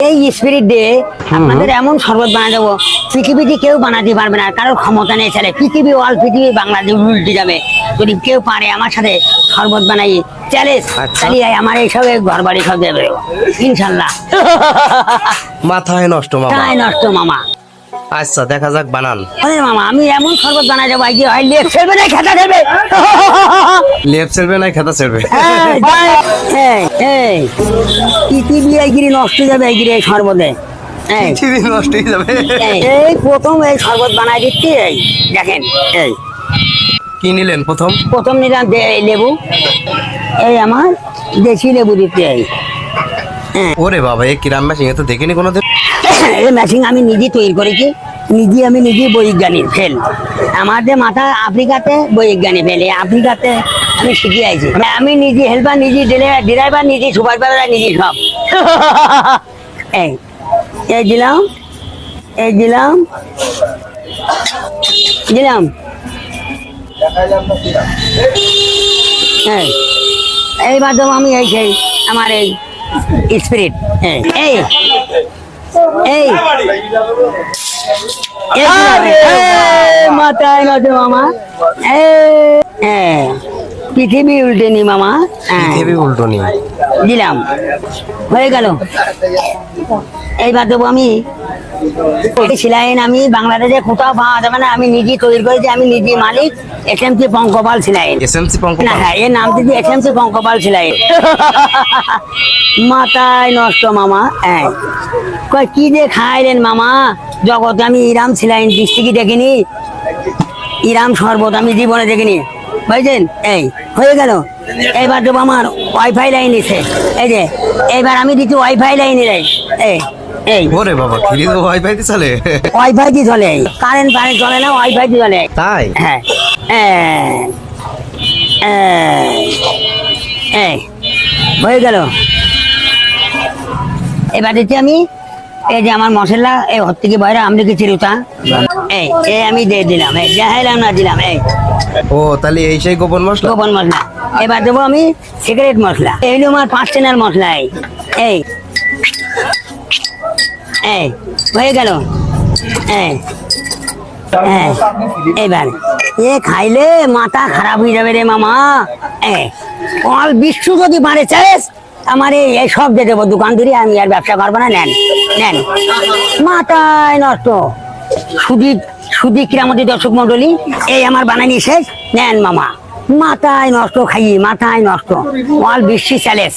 এই স্পিরিট দিয়ে আপনাদের এমন শরবত বানা দেবো পৃথিবীতে কেউ বানাতে পারবে না কারোর ক্ষমতা নেই ছেলে। পৃথিবী অল পৃথিবী বাংলাদেশ উল্টে যাবে। যদি কেউ পারে আমার সাথে শরবত বানাই চ্যালেঞ্জ। চালিয়ে আমার এইসব ঘর বাড়ি সব দেবে। ইনশাল্লাহ। মাথায় নষ্ট মামা। নষ্ট মামা। আচ্ছা দেখা যাক বানান। আরে মামা আমি এমন শরবত বানাই যাব আজকে হয় লেপ ফেলবে না খেতা ফেলবে লেপ ছেড়বে না খেতা ছেড়বে। এই, এই, পৃথিবী এইগিরি নষ্ট হয়ে যাবে এইগিরি এই শরবতে। এই পৃথিবী নষ্ট হয়ে যাবে। এই, প্রথম এই শরবত বানাই দিচ্ছি এই দেখেন এই। কি নিলেন প্রথম? প্রথম নিলাম লেবু। এই আমার দেশি লেবু দিতে এই। ওরে বাবা এই কিরাম মেশিন তো দেখিনি কোনোদিন। এই মেশিন আমি নিজে তৈরি করেছি। নিজে আমি নিজে বৈজ্ঞানিক, ফেল। আমাদের মাথা আফ্রিকাতে বৈজ্ঞানিক, ফেল। আফ্রিকাতে আমি শিখে আইছি। আমি নিজে হেল্পার নিজে ড্রাইভার নিজে সুপারভাইজার নিজে সব। এই এই দিলাম এই দিলাম দিলাম। এই দেবো আমি এই সেই আমার এই স্পিরিট এই এই। পৃথিবী উল্টে নি মামা পৃথিবী উল্টো নেই দিলাম হয়ে গেল এইবার দেবো আমি সিলাইন আমি বাংলাদেশে কোথাও পাওয়া যাবে না আমি নিজে তৈরি করেছি আমি নিজে মালিক এস এম সি পঙ্কপাল সিলাইন এস এম সি হ্যাঁ এর নাম দিদি এস এম সি পঙ্কপাল সিলাইন মাথায় নষ্ট মামা হ্যাঁ কয়, কি যে খাইলেন মামা? জগতে আমি ইরাম সিলাইন ডিস্ট্রিক্টই দেখিনি। ইরাম শরবত আমি জীবনে দেখিনি। বুঝছেন? এই হয়ে গেল। এবার দেবো আমার ওয়াইফাই লাইন এসে। এই যে এবার আমি দিচ্ছি ওয়াইফাই লাইনে এই এই এই। ওরে বাবা ফ্রি তো ওয়াইফাই চলে? ওয়াইফাই দিয়ে চলে। কারেন্ট কারেন্ট চলে না ওয়াইফাই চলে। তাই? হ্যাঁ। এই, এই, এই হয়ে গেল। এবার দিচ্ছি আমি এই যে আমার মশলা এই হর থেকে বাইরে আমি এই এই আমি দিয়ে দিলাম এই না দিলাম এই। ও তাহলে এই সেই গোপন মশলা? গোপন মশলা। এবার দেবো আমি সিগারেট মশলা। এই হলো আমার পাঁচ চেনার মশলা এই। এই। এই হয়ে গেল। এই। হ্যাঁ এবার। এ খাইলে মাথা খারাপ হয়ে যাবে রে মামা। এ অল বিশ্ব যদি মারে চাস আমার এই সব দিয়ে দেবো দোকান ধরে, আমি আর ব্যবসা করব না, নেন নেন। মাথায় নষ্ট। সুদীপ সুদীপ ক্রামতি দর্শক মন্ডলী এই আমার বানানি শেষ, নেন মামা। মাথায় নষ্ট খাইয়ে, মাথায় নষ্ট। অল বিশ্ব চ্যালেঞ্জ